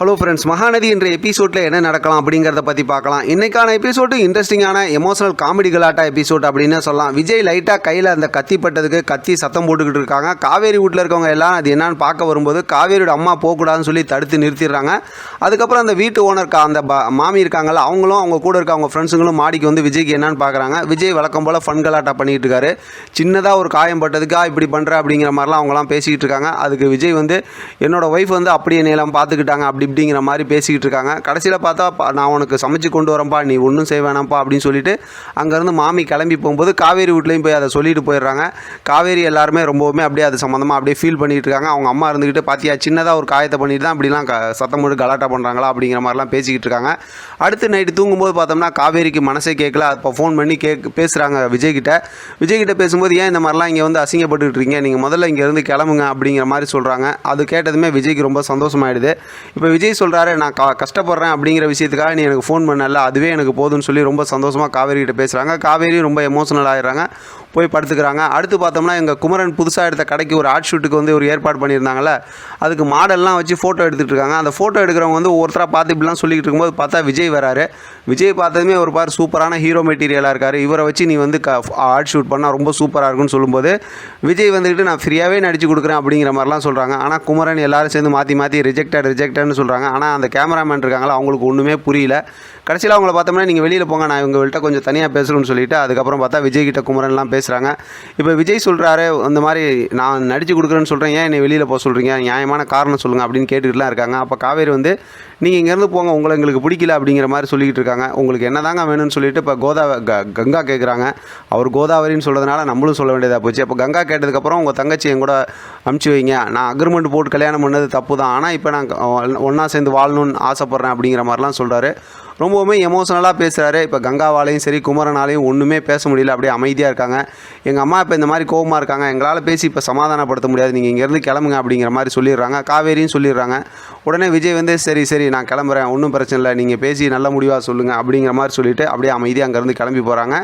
Hello friends Mahanadi என்ற எபிசோடில் என்ன நடக்கலாம் அப்படிங்கிறத பற்றி பார்க்கலாம். இன்றைக்கான எபிசோடு இன்ட்ரெஸ்டிங்கான எமோஷனல் காமெடி கலாட்டா எபிசோட் அப்படின்னு சொல்லலாம். விஜய் லைட்டாக கையில் அந்த கத்தி பட்டதுக்கு கத்தி சத்தம் போட்டுக்கிட்டு இருக்காங்க. காவேரி வீட்டில் இருக்கவங்க எல்லாம் அது என்னன்னு பார்க்க வரும்போது காவேரியோட அம்மா போகக்கூடாதுன்னு சொல்லி தடுத்து நிறுத்திடுறாங்க. அதுக்கப்புறம் அந்த வீட்டு ஓனர் அந்த மாமி இருக்காங்கல்ல அவங்களும் அவங்க கூட இருக்க அவங்க ஃப்ரெண்ட்ஸுங்களும் மாடிக்கு வந்து விஜய்க்கு என்னன்னு பார்க்குறாங்க. விஜய் வழக்கம் போல் ஃபன் கலாட்டா பண்ணிகிட்டு இருக்காரு. சின்னதாக ஒரு காயம் பட்டதுக்கா இப்படி பண்ணுற அப்படிங்கிற மாதிரிலாம் அவங்களாம் பேசிக்கிட்டு இருக்காங்க. அதுக்கு விஜய் வந்து என்னோட ஒய்ஃப் வந்து அப்படியே நீளம் பார்த்துக்கிட்டாங்க அப்படி இப்படிங்கிற மாதிரி பேசிக்கிட்டு இருக்காங்க. கடைசியில் பார்த்தா நான் உனக்கு சமைச்சு கொண்டு வரேன்ப்பா நீ ஒன்றும் செய்ய வேணாம்ப்பா அப்படின்னு சொல்லிட்டு அங்கேருந்து மாமி கிளம்பி போகும்போது காவேரி வீட்லேயும் போய் அதை சொல்லிட்டு போயிடுறாங்க. காவேரி எல்லாருமே ரொம்பவுமே அப்படியே அது சம்மந்தமாக அப்படியே ஃபீல் பண்ணிகிட்டு இருக்காங்க. அவங்க அம்மா இருந்துக்கிட்டு பார்த்தியா சின்னதாக ஒரு காயத்தை பண்ணிட்டு தான் அப்படிலாம் க சத்தம் போட்டு கலாட்டா பண்ணுறாங்களா அப்படிங்கிற மாதிரிலாம் பேசிக்கிட்டு இருக்காங்க. அடுத்து நைட்டு தூங்கும்போது பார்த்தோம்னா காவேரிக்கு மனசே கேட்கல. அப்போ ஃபோன் பண்ணி கேக் பேசுகிறாங்க விஜய்கிட்ட. விஜய்கிட்ட பேசும்போது ஏன் இந்த மாதிரிலாம் இங்கே வந்து அசிங்கப்பட்டுக்கிட்டு இருக்கீங்க? நீங்கள் முதல்ல இங்கேருந்து கிளம்புங்க அப்படிங்கிற மாதிரி சொல்கிறாங்க அது கேட்டதுமே விஜய்க்கு ரொம்ப சந்தோஷமாயிடுது. இப்போ விஜய் சொல்கிறாரு நான் க கஷ்டப்படுறேன் அப்படிங்கிற விஷயத்துக்காக நீ எனக்கு ஃபோன் பண்ணல. அதுவே எனக்கு போதும்னு சொல்லி ரொம்ப சந்தோஷமாக காவேரி கிட்ட பேசுகிறாங்க காவேரி ரொம்ப எமோஷனல் ஆகிடுறாங்க போய் படுத்துக்கிறாங்க. அடுத்து பார்த்தோம்னா எங்கள் குமரன் புதுசாக எடுத்த கடைக்கு ஒரு ஆர்ட் ஷூட்டுக்கு வந்து ஒரு ஏற்பாடு பண்ணியிருந்தாங்கல்ல அதுக்கு மாடல்லாம் வச்சு ஃபோட்டோ எடுத்துகிட்டு இருக்காங்க. அந்த ஃபோட்டோ எடுக்கிறவங்க வந்து ஒருத்தராக பார்த்து இப்படிலாம் சொல்லிக்கிட்டு இருக்கும்போது பார்த்தா விஜய் வராரு. விஜய் பார்த்ததுமே ஒரு பார் சூப்பரான ஹீரோ மெட்டீரியலாக இருக்கார். இவரை வச்சு நீ வந்து க ஆர்ட் ஷூட் பண்ணால் ரொம்ப சூப்பராக இருக்கும்னு சொல்லும்போது விஜய் வந்துக்கிட்டு நான் ஃப்ரீயாகவே நடிச்சு கொடுக்குறேன் அப்படிங்கிற மாதிரிலாம் சொல்கிறாங்க ஆனால் குமரன் எல்லாரும் சேர்ந்து மாற்றி மாற்றி ரிஜெக்டட் ரிஜெக்டட்னு சொல்கிறாங்க ஆனால் அந்த கேமராமேன் இருக்காங்களா அவங்களுக்கு ஒன்றுமே புரியல. கடைசியில் அவங்கள பார்த்தோம்னா நீங்கள் வெளியில் போங்க நான் இவங்கள்ட்ட கொஞ்சம் தனியாக பேசணும்னு சொல்லிவிட்டு அதுக்கப்புறம் பார்த்தா விஜய் கிட்ட குமரன்லாம் பேசுகிறாங்க இப்போ விஜய் சொல்கிறாரு அந்த மாதிரி நான் நடித்து கொடுக்குறேன்னு சொல்கிறேன் ஏன் என்னை வெளியில் போக சொல்கிறீங்க நியாயமான காரணம் சொல்லுங்கள் அப்படின்னு கேட்டுக்கிட்டுலாம் இருக்காங்க. அப்போ காவேரி வந்து நீங்கள் இங்கேருந்து போங்க உங்களை எங்களுக்கு பிடிக்கல அப்படிங்கிற மாதிரி சொல்லிக்கிட்டு இருக்காங்க. உங்களுக்கு என்ன தாங்க வேணும்னு சொல்லிட்டு இப்போ கோதா க- கங்கா கேட்குறாங்க அவர் கோதாவரின்னு சொல்கிறதுனால நம்மளும் சொல்ல வேண்டியதாக போச்சு. அப்போ கங்கா கேட்டதுக்கப்புறம் உங்கள் தங்கச்சி என் கூட அமுச்சு வைங்க. நான் அக்ரிமெண்ட் போட்டு கல்யாணம் பண்ணது தப்பு தான் ஆனால் இப்போ நான் ஒன்றா சேர்ந்து வாழணும்னு ஆசைப்பட்றேன் அப்படிங்கிற மாதிரிலாம் சொல்கிறாரு ரொம்பவுமே எமோஷனலாக பேசுகிறாரு இப்போ கங்காவாலையும் சரி குமரனாலையும் ஒன்றுமே பேச முடியல. அப்படியே அமைதியாக இருக்காங்க. எங்கள் அம்மா இப்போ இந்த மாதிரி கோபமாக இருக்காங்க. எங்களால் பேசி இப்போ சமாதானப்படுத்த முடியாது. நீங்கள் இங்கேருந்து கிளம்புங்க அப்படிங்கிற மாதிரி சொல்லிடுறாங்க. காவேரியும் சொல்லிடுறாங்க. உடனே விஜய் வந்து சரி சரி நான் கிளம்புறேன் ஒன்றும் பிரச்சனை இல்லை. நீங்கள் பேசி நல்ல முடிவாக சொல்லுங்கள் அப்படிங்கிற மாதிரி சொல்லிட்டு அப்படியே அமைதியாக அங்கேருந்து கிளம்பி போகிறாங்க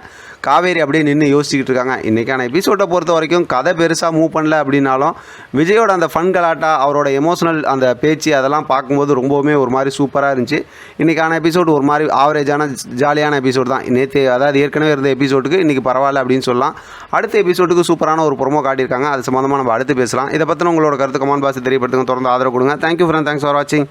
காவேரி அப்படியே நின்று யோசிச்சுக்கிட்டு இருக்காங்க. இன்றைக்கான எபிசோட்டை பொறுத்த வரைக்கும் கதை பெருசாக மூவ் பண்ணல அப்படின்னாலும் விஜயோட அந்த ஃபன் கலாட்டா அவரோட எமோஷனல் அந்த பேச்சு அதெல்லாம் பார்க்கும்போது ரொம்பவுமே ஒரு மாதிரி சூப்பராக இருந்துச்சு. இன்றைக்கான எபிசோடு ஒரு மாதிரி ஆவரேஜான ஜாலியான எபிசோடு தான். நேற்று அதாவது ஏற்கனவே இருந்த எபிசோடுக்கு இன்றைக்கி பரவாயில்ல அப்படின்னு சொல்லலாம். அடுத்த எபிசோடுக்கு சூப்பரான ஒரு ப்ரொமோ காட்டியிருக்காங்க. அது சம்மந்தமாக நம்ம அடுத்து பேசலாம். இதை பற்றின உங்களோட கருத்து கமான் பாசி தெரியப்படுத்துங்க. தொடர்ந்து ஆதரவு கொடுங்க. தேங்க்யூ ஃப்ரெண்ட் தேங்க்ஸ் ஃபார் வாட்சிங்